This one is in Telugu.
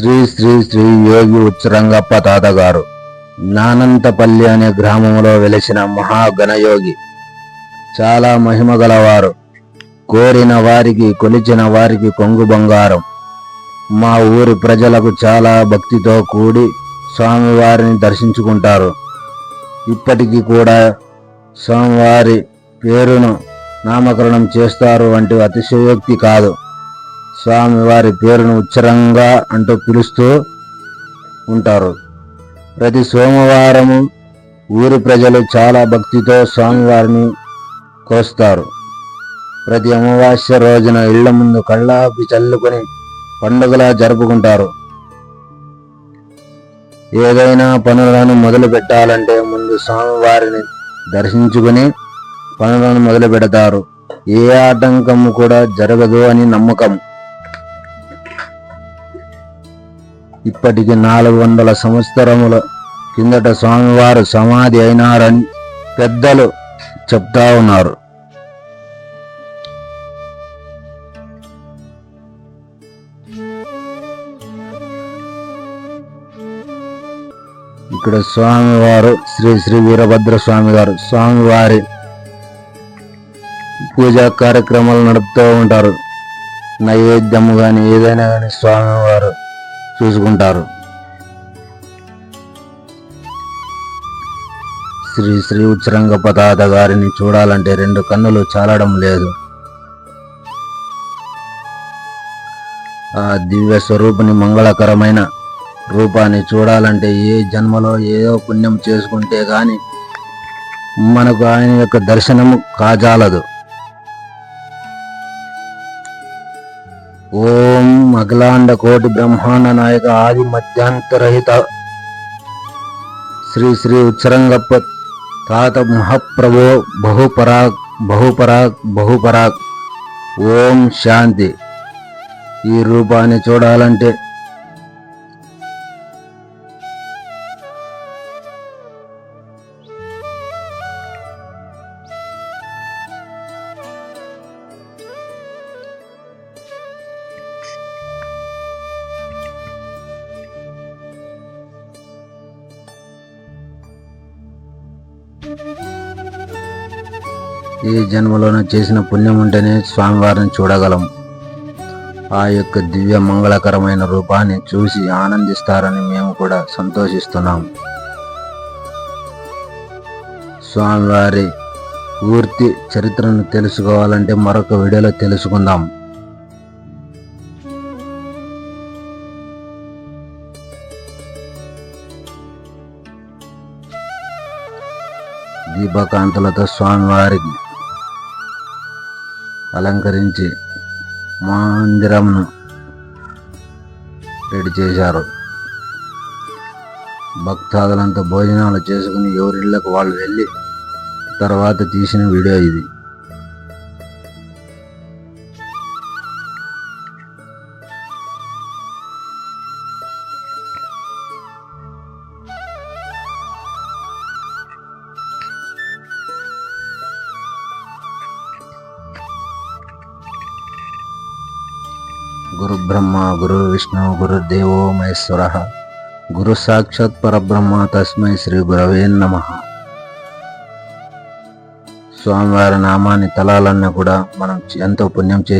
శ్రీ శ్రీ శ్రీ యోగి ఉచ్చరంగప్ప తాత గారు నానంతపల్లి అనే గ్రామంలో వెలిసిన మహాగణయోగి చాలా మహిమ గలవారు. కోరిన వారికి కొలిచిన వారికి కొంగు బంగారం. మా ఊరి ప్రజలకు చాలా భక్తితో కూడి స్వామివారిని దర్శించుకుంటారు. ఇప్పటికీ కూడా స్వామివారి పేరును నామకరణం చేస్తారు వంటి అతిశయోక్తి కాదు. స్వామి వారి పేరును ఉచ్చరంగా అంటూ పిలుస్తూ ఉంటారు. ప్రతి సోమవారము ఊరి ప్రజలు చాలా భక్తితో స్వామివారిని కోస్తారు. ప్రతి అమావాస్య రోజున ఇళ్ళ ముందు కళ్ళాపి చల్లుకొని పండుగలా జరుపుకుంటారు. ఏదైనా పనులను మొదలు పెట్టాలంటే ముందు స్వామివారిని దర్శించుకుని పనులను మొదలు పెడతారు. ఏ ఆటంకం కూడా జరగదు అని నమ్మకం. ఇప్పటికి నాలుగు వందల సంవత్సరముల కిందట స్వామివారు సమాధి అయినారని పెద్దలు చెప్తా ఉన్నారు. ఇక్కడ స్వామివారు శ్రీ శ్రీ వీరభద్ర స్వామి గారు స్వామివారి పూజా కార్యక్రమాలు నడుపుతూ ఉంటారు. నైవేద్యము కానీ ఏదైనా కానీ స్వామివారు చూసుకుంటారు. శ్రీ శ్రీ ఉచ్చరంగ పతాత గారిని చూడాలంటే రెండు కన్నులు చాలడం లేదు. ఆ దివ్య స్వరూపుని మంగళకరమైన రూపాన్ని చూడాలంటే ఏ జన్మలో ఏదో పుణ్యం చేసుకుంటే కానీ మనకు ఆయన యొక్క దర్శనము కాజాలదు. ఓం అఖిలాండ కోటి బ్రహ్మాండ నాయక ఆది మధ్యాంతరహిత శ్రీ శ్రీ ఉచ్చరంగప్ప తాత మహాప్రభో బహుపరాగ్ బహుపరాగ్ బహుపరాగ్. ఓం శాంతి. ఈ రూపాన్ని చూడాలంటే ఈ జన్మలోన చేసిన పుణ్యం ఉంటేనే స్వామివారిని చూడగలం. ఆ యొక్క దివ్య మంగళకరమైన రూపాన్ని చూసి ఆనందిస్తారని మేము కూడా సంతోషిస్తున్నాం. స్వామివారి పూర్తి చరిత్రను తెలుసుకోవాలంటే మరొక వీడియోలో తెలుసుకుందాం. దీపకాంతులతో స్వామివారికి అలంకరించి మందిరంను రెడీ చేశారు. భక్తాదులంతా భోజనాలు చేసుకుని ఎవరిళ్ళకు వాళ్ళు వెళ్ళి తర్వాత తీసిన వీడియో ఇది. గురు బ్రహ్మ గురు విష్ణు గురుదేవో మహేశ్వర. గురు సాక్షాత్ పరబ్రహ్మ తస్మై శ్రీ గురవే నమ. స్వామివారి నామాన్ని తలాలన్నా కూడా మనం ఎంతో పుణ్యం చేసి